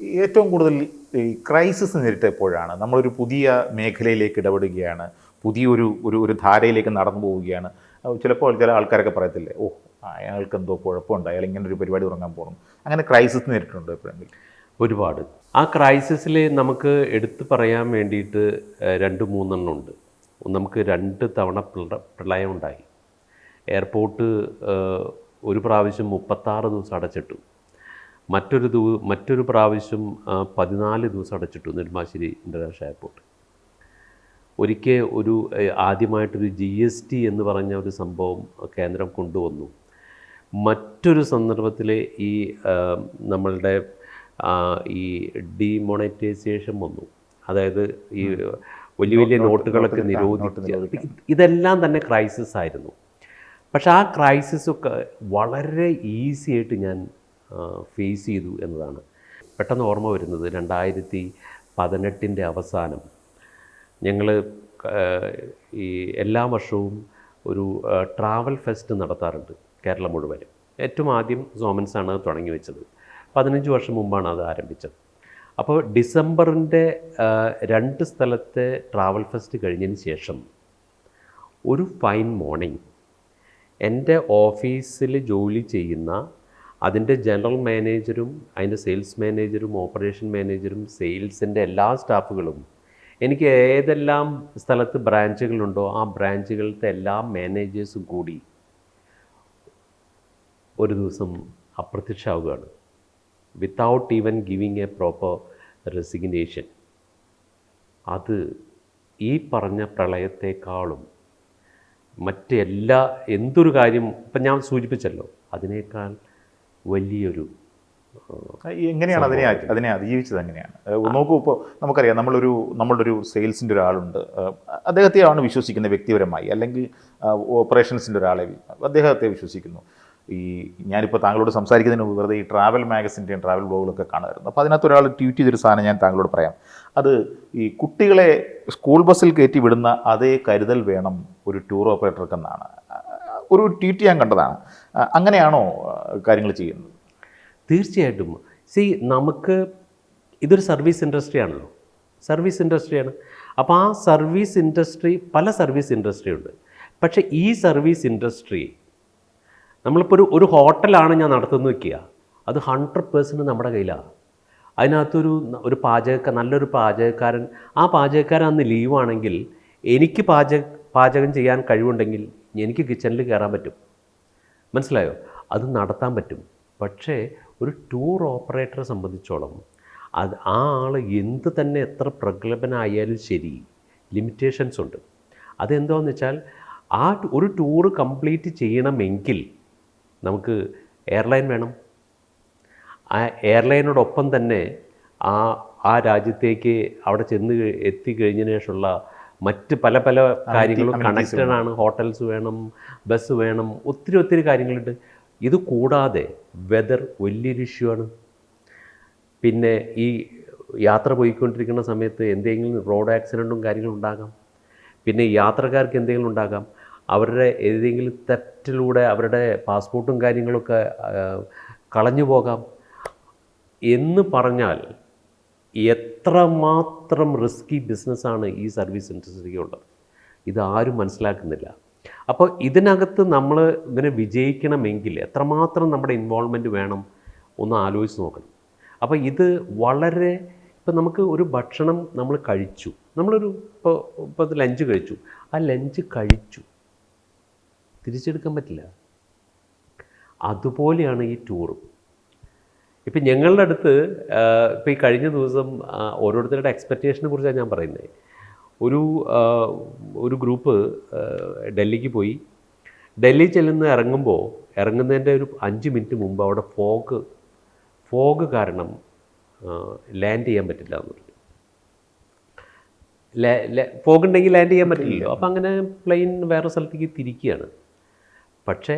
ഏറ്റവും കൂടുതൽ ഈ ക്രൈസിസ് നേരിട്ട എപ്പോഴാണ് നമ്മളൊരു പുതിയ മേഖലയിലേക്ക് ഇടപെടുകയാണ് പുതിയൊരു ഒരു ഒരു ധാരയിലേക്ക് നടന്നു പോവുകയാണ്. ചിലപ്പോൾ ചില ആൾക്കാരൊക്കെ പറയത്തില്ലേ ഓ അയാൾക്ക് എന്തോ കുഴപ്പമുണ്ട് അയാൾ ഇങ്ങനെ ഒരു പരിപാടി ഉറങ്ങാൻ പോകണം അങ്ങനെ ക്രൈസിസ് നേരിട്ടുണ്ടോ എപ്പോഴെങ്കിലും? ഒരുപാട്. ആ ക്രൈസിസിൽ നമുക്ക് എടുത്തു പറയാൻ വേണ്ടിയിട്ട് രണ്ട് മൂന്നെണ്ണം ഉണ്ട്. നമുക്ക് രണ്ട് തവണ പ്രളയം ഉണ്ടായി എയർപോർട്ട് ഒരു പ്രാവശ്യം മുപ്പത്താറ് ദിവസം അടച്ചിട്ടു. മറ്റൊരു ദിവ മറ്റൊരു പ്രാവശ്യം പതിനാല് ദിവസം അടച്ചിട്ടു നെടുമ്പാശ്ശേരി ഇന്റർനാഷണൽ എയർപോർട്ട്. ഒരിക്കൽ ഒരു ആദ്യമായിട്ടൊരു ജി എസ് ടി എന്ന് പറഞ്ഞ ഒരു സംഭവം കേന്ദ്രം കൊണ്ടുവന്നു. മറ്റൊരു സന്ദർഭത്തിൽ ഈ നമ്മളുടെ ഈ ഡിമോണറ്റൈസേഷൻ വന്നു. അതായത് ഈ വലിയ വലിയ നോട്ടുകളൊക്കെ നിരോധിച്ച് ഇതെല്ലാം തന്നെ ക്രൈസിസ് ആയിരുന്നു. പക്ഷെ ആ ക്രൈസിസൊക്കെ വളരെ ഈസി ആയിട്ട് ഞാൻ ഫേസ് ചെയ്തു എന്നതാണ്. പെട്ടെന്ന് ഓർമ്മ വരുന്നത് രണ്ടായിരത്തി പതിനെട്ടിന്റെ അവസാനം. ഞങ്ങൾ ഈ എല്ലാ വർഷവും ഒരു ട്രാവൽ ഫെസ്റ്റ് നടത്താറുണ്ട് കേരളം മുഴുവൻ. ഏറ്റവും ആദ്യം സോമൻസാണ് അത് തുടങ്ങി വെച്ചത്. പതിനഞ്ച് വർഷം മുമ്പാണ് അത് ആരംഭിച്ചത്. അപ്പോൾ ഡിസംബറിന്റെ രണ്ട് സ്ഥലത്തെ ട്രാവൽ ഫെസ്റ്റ് കഴിഞ്ഞതിന് ശേഷം ഒരു ഫൈൻ മോർണിംഗ് എന്റെ ഓഫീസിൽ ജോലി ചെയ്യുന്ന അതിന്റെ ജനറൽ മാനേജറും അതിന്റെ സെയിൽസ് മാനേജറും ഓപ്പറേഷൻ മാനേജറും സെയിൽസിന്റെ എല്ലാ സ്റ്റാഫുകളും എനിക്ക് ഏതെല്ലാം സ്ഥലത്ത് ബ്രാഞ്ചുകളുണ്ടോ ആ ബ്രാഞ്ചുകളിലത്തെ എല്ലാ മാനേജേഴ്സും കൂടി ഒരു ദിവസം അപ്രത്യക്ഷമാവുകയാണ്. Without even giving a proper resignation അത് ഈ പറഞ്ഞ പ്രളയത്തെക്കാളും മറ്റെല്ലാ എന്തൊരു കാര്യം ഇപ്പം ഞാൻ സൂചിപ്പിച്ചല്ലോ അതിനേക്കാൾ വലിയൊരു എങ്ങനെയാണ് അതിനെ അതിനെ അതിജീവിച്ചത് എങ്ങനെയാണ്? നോക്കൂ ഇപ്പോൾ നമുക്കറിയാം നമ്മളൊരു നമ്മളുടെ ഒരു സെയിൽസിന്റെ ഒരാളുണ്ട്. അദ്ദേഹത്തെയാണ് വിശ്വസിക്കുന്നത് വ്യക്തിപരമായി അല്ലെങ്കിൽ ഓപ്പറേഷൻസിന്റെ ഒരാളെ അദ്ദേഹത്തെ വിശ്വസിക്കുന്നു. ഈ ഞാനിപ്പോൾ താങ്കളോട് സംസാരിക്കുന്നതിന് മുമ്പ് വെറുതെ ഈ ട്രാവൽ മാഗസിന്റെയും ട്രാവൽ ബ്ലോഗുകളൊക്കെ കാണുമായിരുന്നു അപ്പോൾ അതിനകത്ത് ഒരാൾ ട്വീറ്റ് ചെയ്തൊരു സാധനം ഞാൻ താങ്കളോട് പറയാം. അത് ഈ കുട്ടികളെ സ്കൂൾ ബസ്സിൽ കയറ്റി വിടുന്ന അതേ കരുതൽ വേണം ഒരു ടൂർ ഓപ്പറേറ്റർക്കെന്നാണ്. ഒരു ട്വീറ്റ് ഞാൻ കണ്ടതാണ്. അങ്ങനെയാണോ കാര്യങ്ങൾ ചെയ്യുന്നത്? തീർച്ചയായിട്ടും. സി നമുക്ക് ഇതൊരു സർവീസ് ഇൻഡസ്ട്രി ആണല്ലോ. സർവീസ് ഇൻഡസ്ട്രിയാണ് അപ്പോൾ ആ സർവീസ് ഇൻഡസ്ട്രി പല സർവീസ് ഇൻഡസ്ട്രി ഉണ്ട്. പക്ഷേ ഈ സർവീസ് ഇൻഡസ്ട്രി നമ്മളിപ്പോൾ ഒരു ഒരു ഹോട്ടലാണ് ഞാൻ നടത്തുന്നത് വയ്ക്കുക അത് ഹൺഡ്രഡ് പേഴ്സന്റ് നമ്മുടെ കയ്യിലാണ്. അതിനകത്തൊരു ഒരു പാചക നല്ലൊരു പാചകക്കാരൻ ആ പാചകക്കാരൻ അന്ന് ലീവാണെങ്കിൽ എനിക്ക് പാചക പാചകം ചെയ്യാൻ കഴിവുണ്ടെങ്കിൽ എനിക്ക് കിച്ചണിൽ കയറാൻ പറ്റും. മനസ്സിലായോ? അത് നടത്താൻ പറ്റും. പക്ഷേ ഒരു ടൂർ ഓപ്പറേറ്ററെ സംബന്ധിച്ചോളം അത് ആ ആൾ എന്ത് തന്നെ എത്ര പ്രഗത്ഭനായാലും ശരി ലിമിറ്റേഷൻസ് ഉണ്ട്. അതെന്താണെന്ന് വെച്ചാൽ ആ ഒരു ടൂർ കംപ്ലീറ്റ് ചെയ്യണമെങ്കിൽ നമുക്ക് എയർലൈൻ വേണം. ആ എയർലൈനോടൊപ്പം തന്നെ ആ ആ രാജ്യത്തേക്ക് അവിടെ ചെന്ന് കഴി- എത്തിക്കഴിഞ്ഞതിന് ശേഷമുള്ള മറ്റ് പല പല കാര്യങ്ങളും കണക്റ്റഡ് ആണ് ഹോട്ടൽസ് വേണം ബസ് വേണം ഒത്തിരി ഒത്തിരി കാര്യങ്ങളുണ്ട്. ഇത് കൂടാതെ വെതർ വലിയൊരു ഇഷ്യൂ ആണ്. പിന്നെ ഈ യാത്ര പോയിക്കൊണ്ടിരിക്കുന്ന സമയത്ത് എന്തെങ്കിലും റോഡ് ആക്സിഡന്റും കാര്യങ്ങളും ഉണ്ടാകാം. പിന്നെ യാത്രക്കാർക്ക് എന്തെങ്കിലും ഉണ്ടാകാം. അവരുടെ ഏതെങ്കിലും തെറ്റിലൂടെ അവരുടെ പാസ്പോർട്ടും കാര്യങ്ങളൊക്കെ കളഞ്ഞു പോകാം. എന്ന് പറഞ്ഞാൽ എത്രമാത്രം റിസ്കി ബിസിനസ്സാണ് ഈ സർവീസ് ഇൻഡസ്ട്രിക്ക് ഉള്ളത്? ഇതാരും മനസ്സിലാക്കുന്നില്ല. അപ്പോൾ ഇതിനകത്ത് നമ്മൾ ഇങ്ങനെ വിജയിക്കണമെങ്കിൽ എത്രമാത്രം നമ്മുടെ ഇൻവോൾവ്മെന്റ് വേണം ഒന്ന് ആലോചിച്ച് നോക്കണം. അപ്പോൾ ഇത് വളരെ ഇപ്പം നമുക്ക് ഒരു ഭക്ഷണം നമ്മൾ കഴിച്ചു. നമ്മളൊരു ഇപ്പോൾ ഇപ്പോൾ ലഞ്ച് കഴിച്ചു. ആ ലഞ്ച് കഴിച്ചു. തിരിച്ചെടുക്കാൻ പറ്റില്ല. അതുപോലെയാണ് ഈ ടൂറും ഇപ്പം ഞങ്ങളുടെ അടുത്ത് ഇപ്പം ഈ കഴിഞ്ഞ ദിവസം ഓരോരുത്തരുടെ എക്സ്പെക്റ്റേഷനെ കുറിച്ചാണ് ഞാൻ പറയുന്നത്. ഒരു ഒരു ഗ്രൂപ്പ് ഡൽഹിക്ക് പോയി. ഡൽഹി ചെല്ലുന്ന ഇറങ്ങുമ്പോൾ ഇറങ്ങുന്നതിന്റെ ഒരു അഞ്ച് മിനിറ്റ് മുമ്പ് അവിടെ ഫോഗ് ഫോഗ് കാരണം ലാൻഡ് ചെയ്യാൻ പറ്റില്ല എന്ന് പറഞ്ഞു. ഫോഗ് ഉണ്ടെങ്കിൽ ലാൻഡ് ചെയ്യാൻ പറ്റില്ലല്ലോ. അപ്പം അങ്ങനെ പ്ലെയിൻ വേറെ സ്ഥലത്തേക്ക് തിരിക്കുകയാണ്. പക്ഷേ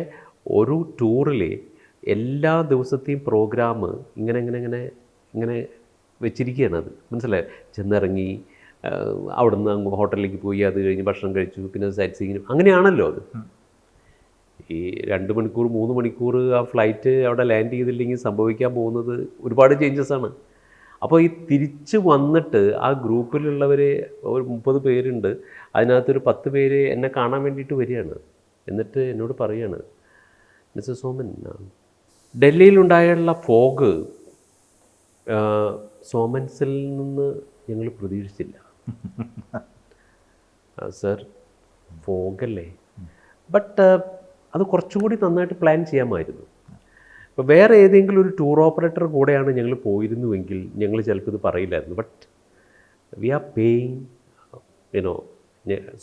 ഒരു ടൂറിൽ എല്ലാ ദിവസത്തെയും പ്രോഗ്രാം ഇങ്ങനെ ഇങ്ങനെ ഇങ്ങനെ ഇങ്ങനെ വെച്ചിരിക്കുകയാണ് അത്. മനസ്സിലായോ? ചെന്നിറങ്ങി അവിടുന്ന് അങ്ങ് ഹോട്ടലിലേക്ക് പോയി അത് കഴിഞ്ഞ് ഭക്ഷണം കഴിച്ചു പിന്നെ സൈറ്റ് സീയിങ് അങ്ങനെയാണല്ലോ അത്. ഈ രണ്ട് മണിക്കൂർ മൂന്ന് മണിക്കൂർ ആ ഫ്ലൈറ്റ് അവിടെ ലാൻഡ് ചെയ്തില്ലെങ്കിൽ സംഭവിക്കാൻ പോകുന്നത് ഒരുപാട് ചേഞ്ചസ് ആണ്. അപ്പോൾ ഈ തിരിച്ച് വന്നിട്ട് ആ ഗ്രൂപ്പിലുള്ളവർ ഒരു മുപ്പത് പേരുണ്ട്. അതിനകത്തൊരു പത്ത് പേര് എന്നെ കാണാൻ വേണ്ടിയിട്ട് വരികയാണ്. എന്നിട്ട് എന്നോട് പറയാണ് മിസ്റ്റർ സോമൻ ഡൽഹിയിലുണ്ടായുള്ള ഫോഗ് സോമൻസിൽ നിന്ന് ഞങ്ങൾ പ്രതീക്ഷിച്ചില്ല. സർ ഫോഗല്ലേ? ബട്ട് അത് കുറച്ചും കൂടി നന്നായിട്ട് പ്ലാൻ ചെയ്യാമായിരുന്നു. ഇപ്പോൾ വേറെ ഏതെങ്കിലും ഒരു ടൂർ ഓപ്പറേറ്റർ കൂടെയാണ് ഞങ്ങൾ പോയിരുന്നുവെങ്കിൽ ഞങ്ങൾ ചിലപ്പോൾ ഇത് പറയില്ലായിരുന്നു. But we are paying you know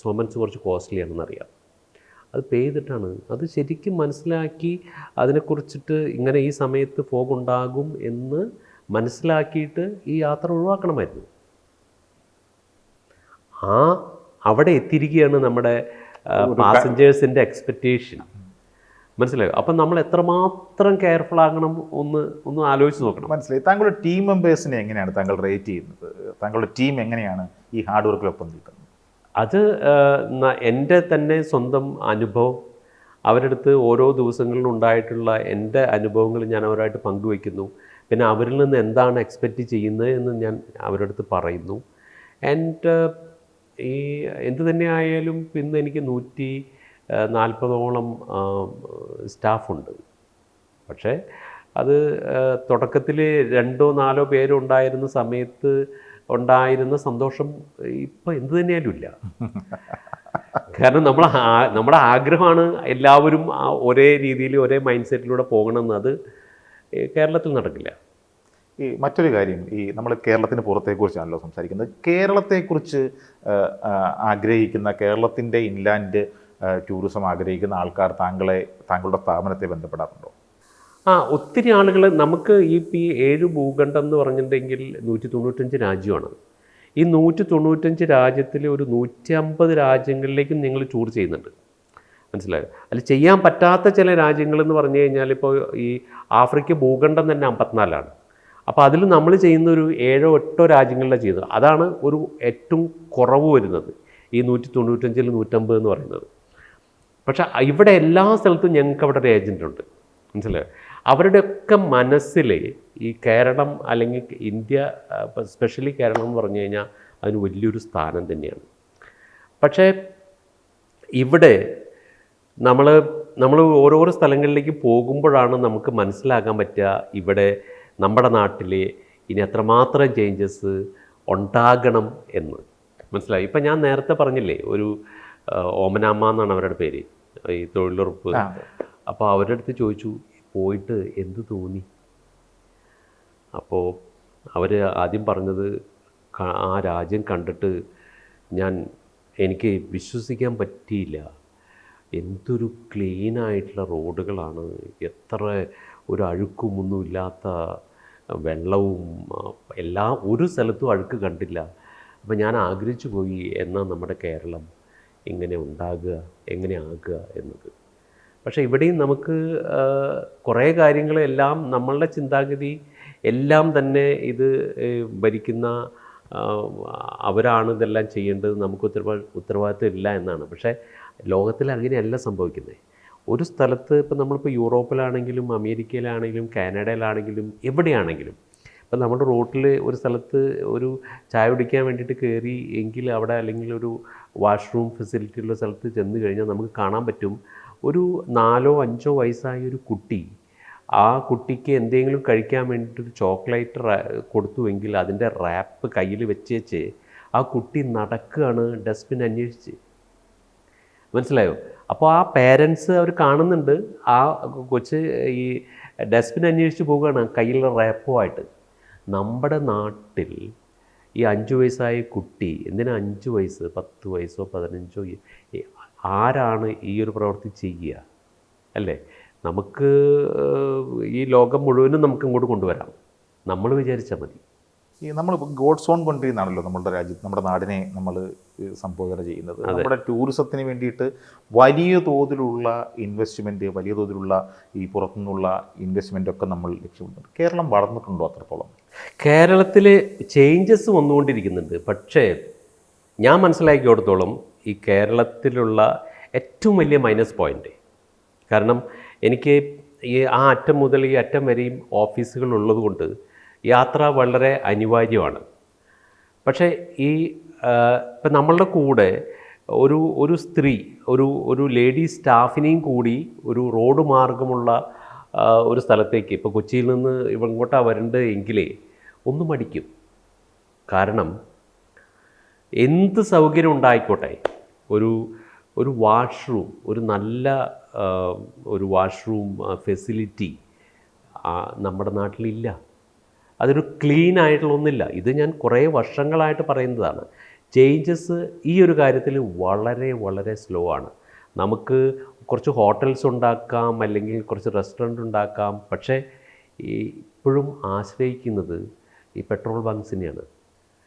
Somans കുറച്ച് കോസ്റ്റ്ലി ആണെന്ന് അറിയാം അത് പെയ്തിട്ടാണ് അത് ശരിക്കും മനസ്സിലാക്കി അതിനെക്കുറിച്ചിട്ട് ഇങ്ങനെ ഈ സമയത്ത് ഫോഗ് ഉണ്ടാകും എന്ന് മനസ്സിലാക്കിയിട്ട് ഈ യാത്ര ഒഴിവാക്കണമായിരുന്നു. ആ അവിടെ എത്തിയിരിക്കുകയാണ് നമ്മുടെ പാസഞ്ചേഴ്സിന്റെ എക്സ്പെക്റ്റേഷൻ മനസ്സിലായോ? അപ്പം നമ്മൾ എത്രമാത്രം കെയർഫുൾ ആകണം ഒന്ന് ഒന്ന് ആലോചിച്ച് നോക്കണം. മനസ്സിലായി. താങ്കളുടെ ടീം മെമ്പേഴ്സിനെ എങ്ങനെയാണ് താങ്കൾ റേറ്റ് ചെയ്യുന്നത്? താങ്കളുടെ ടീം എങ്ങനെയാണ് ഈ ഹാർഡ് വർക്കിലൊപ്പം നിൽക്കുന്നത്? അത് എന്റെ തന്നെ സ്വന്തം അനുഭവം. അവരുടെ അടുത്ത് ഓരോ ദിവസങ്ങളിലും ഉണ്ടായിട്ടുള്ള എന്റെ അനുഭവങ്ങൾ ഞാൻ അവരായിട്ട് പങ്കുവയ്ക്കുന്നു പിന്നെ അവരിൽ നിന്ന് എന്താണ് എക്സ്പെക്റ്റ് ചെയ്യുന്നത് എന്ന് ഞാൻ അവരുടെ അടുത്ത് പറയുന്നു ആൻഡ് ഈ എന്ത് തന്നെ ആയാലും ഇന്ന് എനിക്ക് നൂറ്റി നാൽപ്പതോളം സ്റ്റാഫുണ്ട് പക്ഷേ അത് തുടക്കത്തിൽ രണ്ടോ നാലോ പേരുണ്ടായിരുന്ന സമയത്ത് ഉണ്ടായിരുന്ന സന്തോഷം ഇപ്പം എന്ത് തന്നെയാലും ഇല്ല. കാരണം നമ്മൾ നമ്മുടെ ആഗ്രഹമാണ് എല്ലാവരും ഒരേ രീതിയിൽ ഒരേ മൈൻഡ് സെറ്റിലൂടെ പോകണമെന്ന്. അത് കേരളത്തിൽ നടക്കില്ല. ഈ മറ്റൊരു കാര്യം ഈ നമ്മൾ കേരളത്തിന് പുറത്തെക്കുറിച്ചാണല്ലോ സംസാരിക്കുന്നത്. കേരളത്തെക്കുറിച്ച് ആഗ്രഹിക്കുന്ന കേരളത്തിന്റെ ഇൻലാൻഡ് ടൂറിസം ആഗ്രഹിക്കുന്ന ആൾക്കാർ താങ്കളെ താങ്കളുടെ സ്ഥാപനത്തെ ബന്ധപ്പെടാറുണ്ടോ? ആ ഒത്തിരി ആളുകൾ നമുക്ക് ഈ ഈ ഏഴ് ഭൂഖണ്ഡം എന്ന് പറഞ്ഞിട്ടുണ്ടെങ്കിൽ നൂറ്റി തൊണ്ണൂറ്റഞ്ച് രാജ്യമാണ്. ഈ നൂറ്റി തൊണ്ണൂറ്റഞ്ച് രാജ്യത്തിൽ ഒരു നൂറ്റി അമ്പത് രാജ്യങ്ങളിലേക്കും നിങ്ങൾ ടൂർ ചെയ്യുന്നുണ്ട്. മനസ്സിലായോ? അതിൽ ചെയ്യാൻ പറ്റാത്ത ചില രാജ്യങ്ങളെന്ന് പറഞ്ഞു കഴിഞ്ഞാൽ ഇപ്പോൾ ഈ ആഫ്രിക്ക ഭൂഖണ്ഡം തന്നെ അമ്പത്തിനാലാണ്. അപ്പോൾ അതിൽ നമ്മൾ ചെയ്യുന്ന ഒരു ഏഴോ എട്ടോ രാജ്യങ്ങളിലാണ് ചെയ്യുന്നത്. അതാണ് ഒരു ഏറ്റവും കുറവ് വരുന്നത് ഈ നൂറ്റി തൊണ്ണൂറ്റഞ്ചിൽ നൂറ്റമ്പത് എന്ന് പറയുന്നത്. പക്ഷേ ഇവിടെ എല്ലാ സ്ഥലത്തും ഞങ്ങൾക്ക് അവിടെ ഒരു ഏജന്റ് ഉണ്ട്. മനസ്സിലായോ? അവരുടെയൊക്കെ മനസ്സിൽ ഈ കേരളം അല്ലെങ്കിൽ ഇന്ത്യ സ്പെഷ്യലി കേരളം എന്ന് പറഞ്ഞു കഴിഞ്ഞാൽ അതിന് വലിയൊരു സ്ഥാനം തന്നെയാണ്. പക്ഷേ ഇവിടെ നമ്മൾ നമ്മൾ ഓരോരോ സ്ഥലങ്ങളിലേക്ക് പോകുമ്പോഴാണ് നമുക്ക് മനസ്സിലാക്കാൻ പറ്റുക ഇവിടെ നമ്മുടെ നാട്ടിൽ ഇനി എത്രമാത്രം ചേഞ്ചസ് ഉണ്ടാകണം എന്ന്. മനസ്സിലായി? ഇപ്പം ഞാൻ നേരത്തെ പറഞ്ഞില്ലേ ഒരു ഓമനാമ്മ എന്നാണ് അവരുടെ പേര് ഈ തൊഴിലുറപ്പ്. അപ്പോൾ അവരുടെ അടുത്ത് ചോദിച്ചു പോയിട്ട് എന്ത് തോന്നി? അപ്പോൾ അവർ ആദ്യം പറഞ്ഞത് ആ രാജ്യം കണ്ടിട്ട് ഞാൻ എനിക്ക് വിശ്വസിക്കാൻ പറ്റിയില്ല. എന്തൊരു ക്ലീൻ ആയിട്ടുള്ള റോഡുകളാണ്. എത്ര ഒരു അഴുക്കുമൊന്നും ഇല്ലാത്ത വെള്ളവും എല്ലാ ഒരു സ്ഥലത്തും അഴുക്ക് കണ്ടില്ല. അപ്പോൾ ഞാൻ ആഗ്രഹിച്ചു പോയി എന്നാൽ നമ്മുടെ കേരളം ഇങ്ങനെ ഉണ്ടാകുക എങ്ങനെ ആകുക എന്നത്. പക്ഷേ ഇവിടെയും നമുക്ക് കുറേ കാര്യങ്ങളെല്ലാം നമ്മളുടെ ചിന്താഗതി എല്ലാം തന്നെ ഇത് ഭരിക്കുന്ന അവരാണ് ഇതെല്ലാം ചെയ്യേണ്ടത്. നമുക്ക് ഉത്തരവാ ഉത്തരവാദിത്വം ഇല്ല എന്നാണ്. പക്ഷേ ലോകത്തിൽ അങ്ങനെയല്ല സംഭവിക്കുന്നത്. ഒരു സ്ഥലത്ത് ഇപ്പം നമ്മളിപ്പോൾ യൂറോപ്പിലാണെങ്കിലും അമേരിക്കയിലാണെങ്കിലും കാനഡയിലാണെങ്കിലും എവിടെയാണെങ്കിലും. ഇപ്പം നമ്മുടെ റോട്ടിൽ ഒരു സ്ഥലത്ത് ഒരു ചായ കുടിക്കാൻ വേണ്ടിയിട്ട് കയറി എങ്കിൽ അവിടെ അല്ലെങ്കിൽ ഒരു വാഷ്റൂം ഫെസിലിറ്റി ഉള്ള സ്ഥലത്ത് ചെന്ന് കഴിഞ്ഞാൽ നമുക്ക് കാണാൻ പറ്റും. ഒരു നാലോ അഞ്ചോ വയസ്സായ ഒരു കുട്ടി ആ കുട്ടിക്ക് എന്തെങ്കിലും കഴിക്കാൻ വേണ്ടിയിട്ട് ഒരു ചോക്ലേറ്റ് കൊടുത്തുവെങ്കിൽ അതിന്റെ റാപ്പ് കയ്യിൽ വെച്ചേച്ച് ആ കുട്ടി നടക്കുകയാണ് ഡസ്റ്റ്ബിൻ അന്വേഷിച്ച്. മനസ്സിലായോ? അപ്പോൾ ആ പേരൻസ് അവർ കാണുന്നുണ്ട്. ആ കൊച്ച് ഈ ഡസ്റ്റ്ബിൻ അന്വേഷിച്ച് പോവുകയാണ് കയ്യിലുള്ള റാപ്പുമായിട്ട്. നമ്മുടെ നാട്ടിൽ ഈ അഞ്ച് വയസ്സായ കുട്ടി എന്തിനാ അഞ്ച് വയസ്സ് പത്ത് വയസ്സോ പതിനഞ്ചോ ആരാണ് ഈ ഒരു പ്രവൃത്തി ചെയ്യുക? അല്ലേ? നമുക്ക് ഈ ലോകം മുഴുവനും നമുക്ക് ഇങ്ങോട്ട് കൊണ്ടുവരാം. നമ്മൾ വിചാരിച്ചാൽ മതി. ഈ നമ്മൾ ഗോഡ്സ് ഓൺ കൺട്രി എന്നാണല്ലോ നമ്മുടെ രാജ്യത്ത് നമ്മുടെ നാടിനെ നമ്മൾ സംബോധന ചെയ്യുന്നത്. നമ്മുടെ ടൂറിസത്തിന് വേണ്ടിയിട്ട് വലിയ തോതിലുള്ള ഇൻവെസ്റ്റ്മെന്റ് വലിയ തോതിലുള്ള ഈ പുറത്തുനിന്നുള്ള ഇൻവെസ്റ്റ്മെന്റ് ഒക്കെ നമ്മൾ ലക്ഷ്യമിടുന്നുണ്ട്. കേരളം വളർന്നിട്ടുണ്ടോ അത്രത്തോളം? കേരളത്തിൽ ചേഞ്ചസ് വന്നുകൊണ്ടിരിക്കുന്നുണ്ട്. പക്ഷേ ഞാൻ മനസ്സിലാക്കിയോടത്തോളം ഈ കേരളത്തിലുള്ള ഏറ്റവും വലിയ മൈനസ് പോയിന്റ് കാരണം എനിക്ക് ഈ ആ അറ്റം മുതൽ ഈ അറ്റം വരെയും ഓഫീസുകൾ ഉള്ളതുകൊണ്ട് യാത്ര വളരെ അനിവാര്യമാണ്. പക്ഷേ ഈ ഇപ്പം നമ്മളുടെ കൂടെ ഒരു ഒരു സ്ത്രീ ഒരു ഒരു ലേഡി സ്റ്റാഫിനെയും കൂടി ഒരു റോഡ് മാർഗമുള്ള ഒരു സ്ഥലത്തേക്ക് ഇപ്പോൾ കൊച്ചിയിൽ നിന്ന് ഇവ ഇങ്ങോട്ടാണ് വരേണ്ടത് എങ്കിലേ ഒന്ന് മടിക്കും. കാരണം എന്ത് സൗകര്യം ഉണ്ടായിക്കോട്ടെ ഒരു ഒരു വാഷ്റൂം ഒരു നല്ല ഒരു വാഷ്റൂം ഫെസിലിറ്റി നമ്മുടെ നാട്ടിലില്ല. അതൊരു ക്ലീൻ ആയിട്ടുള്ള ഒന്നില്ല ഇത് ഞാൻ കുറേ വർഷങ്ങളായിട്ട് പറയുന്നതാണ്. ചേഞ്ചസ് ഈ ഒരു കാര്യത്തിൽ വളരെ വളരെ സ്ലോ ആണ്. നമുക്ക് കുറച്ച് ഹോട്ടൽസ് ഉണ്ടാക്കാം അല്ലെങ്കിൽ കുറച്ച് റെസ്റ്റോറന്റ് ഉണ്ടാക്കാം. പക്ഷേ ഇപ്പോഴും ആശ്രയിക്കുന്നത് ഈ പെട്രോൾ ബങ്ക്സിനെയാണ്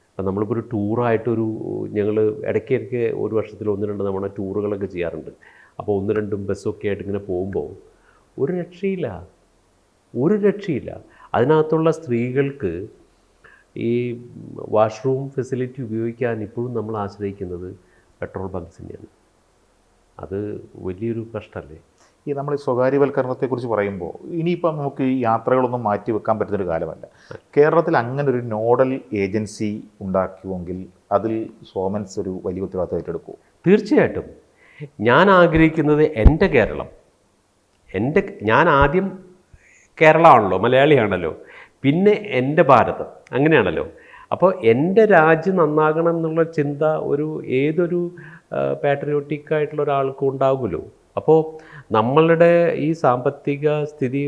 അപ്പം നമ്മളിപ്പോൾ ഒരു ടൂറായിട്ടൊരു ഞങ്ങൾ ഇടയ്ക്കിടയ്ക്ക് ഒരു വർഷത്തിൽ ഒന്ന് രണ്ട് തവണ ടൂറുകളൊക്കെ ചെയ്യാറുണ്ട്. അപ്പോൾ ഒന്ന് രണ്ടും ബസ്സൊക്കെ ആയിട്ട് ഇങ്ങനെ പോകുമ്പോൾ ഒരു രക്ഷയില്ല. ഒരു രക്ഷയില്ല. അതിനകത്തുള്ള സ്ത്രീകൾക്ക് ഈ വാഷ്റൂം ഫെസിലിറ്റി ഉപയോഗിക്കാൻ ഇപ്പോഴും നമ്മൾ ആശ്രയിക്കുന്നത് പെട്രോൾ പമ്പ്സിനെയാണ്. അത് വലിയൊരു കഷ്ടമല്ലേ ഈ നമ്മൾ ഈ സ്വകാര്യവൽക്കരണത്തെക്കുറിച്ച് പറയുമ്പോൾ ഇനിയിപ്പം നമുക്ക് ഈ യാത്രകളൊന്നും മാറ്റി വെക്കാൻ പറ്റുന്നൊരു കാലമല്ല. കേരളത്തിൽ അങ്ങനെ ഒരു നോഡൽ ഏജൻസി ഉണ്ടാക്കുമെങ്കിൽ അതിൽ സോമൻസ് ഒരു വലിയ ഉത്തരവാദിത്തം ഏറ്റെടുക്കൂ. തീർച്ചയായിട്ടും. ഞാൻ ആഗ്രഹിക്കുന്നത് എന്റെ കേരളം. എന്റെ ഞാൻ ആദ്യം കേരളമാണല്ലോ മലയാളിയാണല്ലോ. പിന്നെ എന്റെ ഭാരതം അങ്ങനെയാണല്ലോ. അപ്പോൾ എന്റെ രാജ്യം നന്നാകണം എന്നുള്ള ചിന്ത ഒരു ഏതൊരു പാട്രിയോട്ടിക് ആയിട്ടുള്ള ഒരാൾക്കും ഉണ്ടാകുമല്ലോ അപ്പോൾ നമ്മളുടെ ഈ സാമ്പത്തിക സ്ഥിതി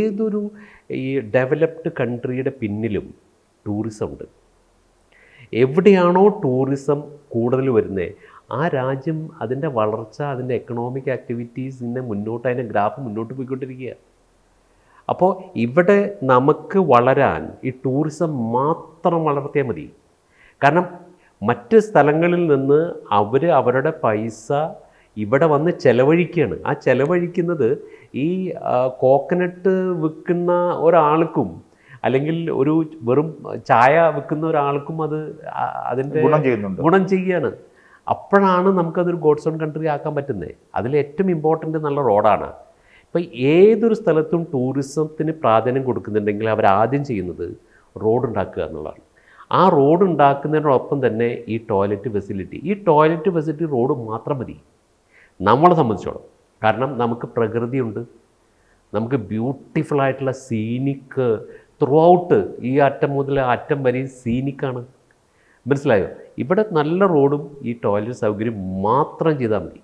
ഏതൊരു ഈ ഡെവലപ്ഡ് കൺട്രിയുടെ പിന്നിലും ടൂറിസം ഉണ്ട്. എവിടെയാണോ ടൂറിസം കൂടുതൽ വരുന്നത് ആ രാജ്യം അതിന്റെ വളർച്ച അതിന്റെ എക്കണോമിക് ആക്ടിവിറ്റീസിനെ മുന്നോട്ട് അതിന്റെ ഗ്രാഫ് മുന്നോട്ട് പോയിക്കൊണ്ടിരിക്കുകയാണ് അപ്പോൾ ഇവിടെ നമുക്ക് വളരാൻ ഈ ടൂറിസം മാത്രം വളർത്തിയാൽ മതി. കാരണം മറ്റ് സ്ഥലങ്ങളിൽ നിന്ന് അവർ അവരുടെ പൈസ ഇവിടെ വന്ന് ചെലവഴിക്കുകയാണ്. ആ ചെലവഴിക്കുന്നത് ഈ കോക്കനട്ട് വിൽക്കുന്ന ഒരാൾക്കും അല്ലെങ്കിൽ ഒരു വെറും ചായ വിൽക്കുന്ന ഒരാൾക്കും അത് അതിന്റെ ഗുണം ചെയ്യുന്നുണ്ട്. ഗുണം ചെയ്യുകയാണ്. അപ്പോഴാണ് നമുക്കതൊരു ഗോഡ്സ് ഓൺ കൺട്രി ആക്കാൻ പറ്റുന്നത്. അതിൽ ഏറ്റവും ഇമ്പോർട്ടന്റ് നല്ല റോഡാണ്. ഇപ്പം ഏതൊരു സ്ഥലത്തും ടൂറിസത്തിന് പ്രാധാന്യം കൊടുക്കുന്നുണ്ടെങ്കിൽ അവർ ആദ്യം ചെയ്യുന്നത് റോഡ് ഉണ്ടാക്കുക എന്നുള്ളതാണ്. ആ റോഡ് ഉണ്ടാക്കുന്നതിനോടൊപ്പം തന്നെ ഈ ടോയ്ലറ്റ് ഫെസിലിറ്റി ഈ ടോയ്ലറ്റ് ഫെസിലിറ്റി റോഡ് മാത്രം മതി. നമ്മളെ സംബന്ധിച്ചോളം. കാരണം നമുക്ക് പ്രകൃതിയുണ്ട്. നമുക്ക് ബ്യൂട്ടിഫുൾ ആയിട്ടുള്ള സീനിക്ക് ത്രൂ ഔട്ട് ഈ അറ്റം മുതൽ അറ്റം വരെ സീനിക്കാണ് മനസ്സിലായോ? ഇവിടെ നല്ല റോഡും ഈ ടോയ്ലറ്റ് സൗകര്യം മാത്രം ചെയ്താൽ മതി.